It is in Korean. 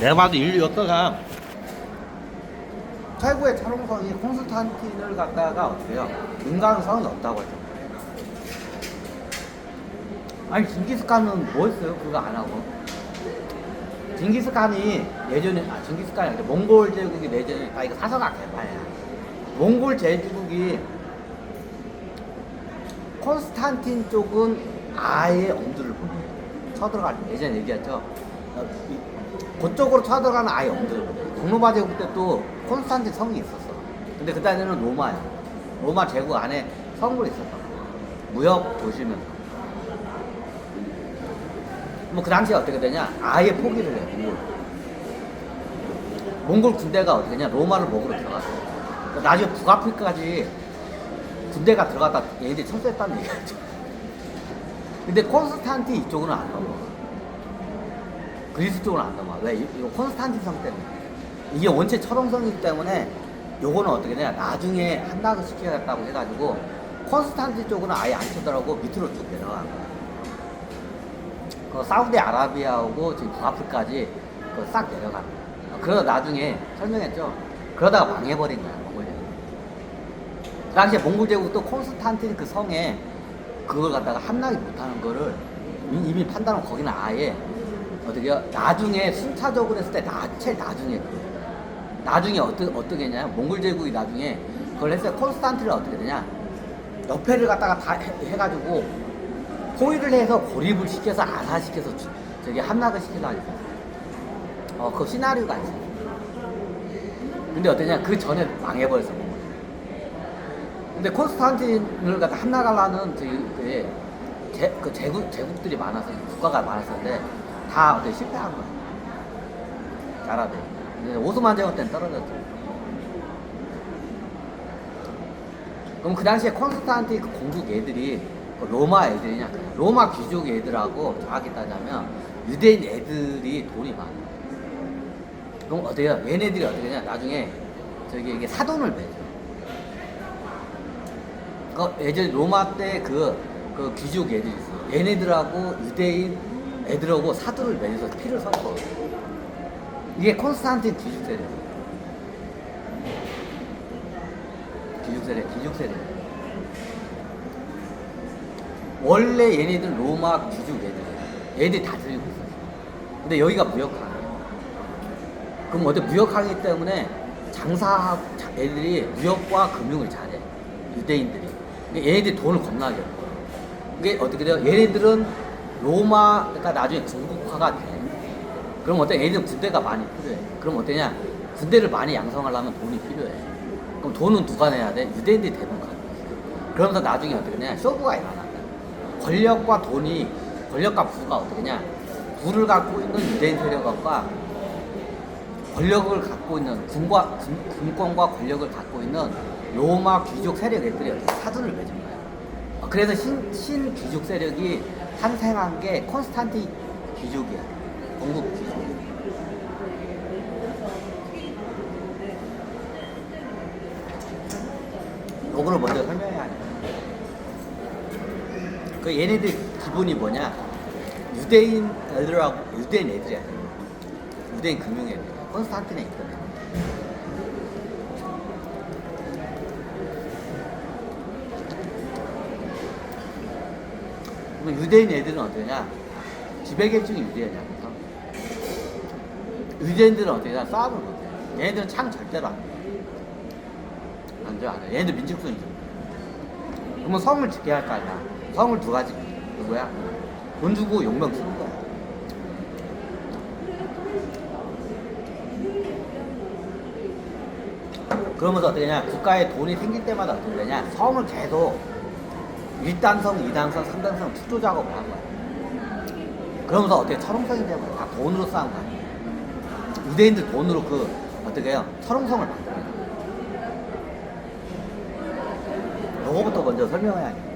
내가 봐도 인류 역사가 최고의 철옹성이 콘스탄틴을 갖다가 어때요? 인간성이 없다고 했죠. 아니 징기스칸은 뭐 했어요? 그거 안 하고. 징기스칸이 예전에 아 징기스칸이 아니라 몽골 제국이 예전에 아 이거 사서가 개판이야. 몽골 제국이 콘스탄틴 쪽은 아예 엄두를 못. 쳐들어갈 때 예전에 얘기했죠. 그쪽으로 쳐들어가는 아예 내요. 동로마 제국 때 또 콘스탄틴 성이 있었어. 근데 그때는 로마야. 로마 제국 안에 있었던 거야. 무역 도시면. 뭐그 당시에 어떻게 되냐? 아예 포기를 해, 몽골. 몽골 군대가 어떻게 되냐? 로마를 먹으러 들어갔어. 나중에 북아프리카까지 군대가 들어갔다 얘네들이 철수했다는 얘기죠. 근데 콘스탄틴 이쪽으로는 안 넘어. 그리스 쪽으로는 안 넘어. 왜? 이- 이거 콘스탄틴 성 때문에. 이게 원체 철옹성이기 때문에 요거는 어떻게 되냐? 나중에 한락을 시켜야겠다고 해가지고 콘스탄틴 쪽으로는 아예 안 쳐들어가고 밑으로 쭉 내려간 거야. 그 사우디아라비아하고 지금 북아프리카까지 그싹 내려간 거야. 그러다 나중에 설명했죠. 그러다가 망해버린 거야, 몽골 제국. 그 당시에 몽골 제국도 콘스탄틴 그 성에 그걸 갖다가 함락이 못하는 거를 이미, 판단하고 거기는 아예 어떻게 요? 나중에 순차적으로 했을 때 나, 제일 나중에 그 나중에 어떻게 어떻게 했냐? 몽골 제국이 나중에 그걸 했어요 콘스탄틴을 어떻게 되냐? 옆에를 갖다가 다 해, 해가지고 포위를 해서 고립을 시켜서 안화시켜서 주- 저기 함락을 했어요 어, 그 시나리오가 있어요 근데 어떠냐? 그 전에 망해버렸어 몽골 근데 콘스탄틴을 갖다 함락하려는 저기 그, 제, 그 제국 제국들이 많아서 국가가 많았었는데 다 어떻게 실패한 거야. 근데 오스만 제국 때는 떨어졌죠. 그럼 그 당시에 콘스탄틴 그 공국 애들이 그 로마 애들이냐? 로마 귀족 애들하고 정확히 따지면 유대인 애들이 돈이 많아. 그럼 어때요? 얘네들이 어떻게 되냐? 나중에 저기 이게 사돈을 맺어. 그 예전 로마 때 그 그 귀족 애들이 있어. 얘네들하고 유대인 애들하고 사도를 맺어서 피를 섞어. 이게 콘스탄틴 세대, 귀족 세대. 원래 얘네들 로마 귀족 애들이야. 얘들이 다 들리고 있어. 근데 여기가 무역항이야. 그럼 어때 무역하기 때문에 장사 애들이 무역과 금융을 잘해 유대인들이 얘네들이 돈을 겁나게 이게 어떻게 돼요? 얘네들은 로마가 나중에 중국화가 돼 그럼 어때? 얘네들은 군대가 많이 필요해 그럼 어떠냐? 군대를 많이 양성하려면 돈이 필요해 그럼 돈은 누가 내야 돼? 유대인들이 대부분 있어 그러면서 나중에 어떻게 되냐? 쇼부가 일어난다 권력과 돈이 권력과 부가 어떻게 되냐? 부를 갖고 있는 유대인 세력과 권력을 갖고 있는 군과 군, 군권과 권력을 갖고 있는 로마 귀족 세력 애들이 어떻게 사돈을 맺은 거예요. 어, 그래서 신, 신 귀족 세력이 탄생한 게 콘스탄틴 귀족이야. 건국 귀족. 요거를 먼저 설명해야 돼. 그 얘네들 기본이 뭐냐? 유대인 애들하고 유대인 애들이야. 유대인 금융 애들. 콘스탄틴에 있거든. 그럼 유대인 애들은 어떠냐? 지배계층이 유대인이야. 그래서 유대인들은 어떠냐? 싸움을 못해. 얘네들은 창 절대로 안 돼. 안 돼, 안 돼. 얘네들 민족성이죠. 그러면 성을 지켜야 할 거 아니야. 성을 두 가지. 누구야? 돈 주고 용병 쓰는 거야. 그러면서 어떻게 되냐 국가에 돈이 생길 때마다 어떻게 되냐 성을 계속 1단성, 2단성, 3단성 축조 작업을 한 거야. 그러면서 어떻게 철옹성이 되는 거야? 다 돈으로 쌓은 거야. 유대인들 돈으로 그 어떻게 해요? 철옹성을 만들어요 요거부터 먼저 설명해야 돼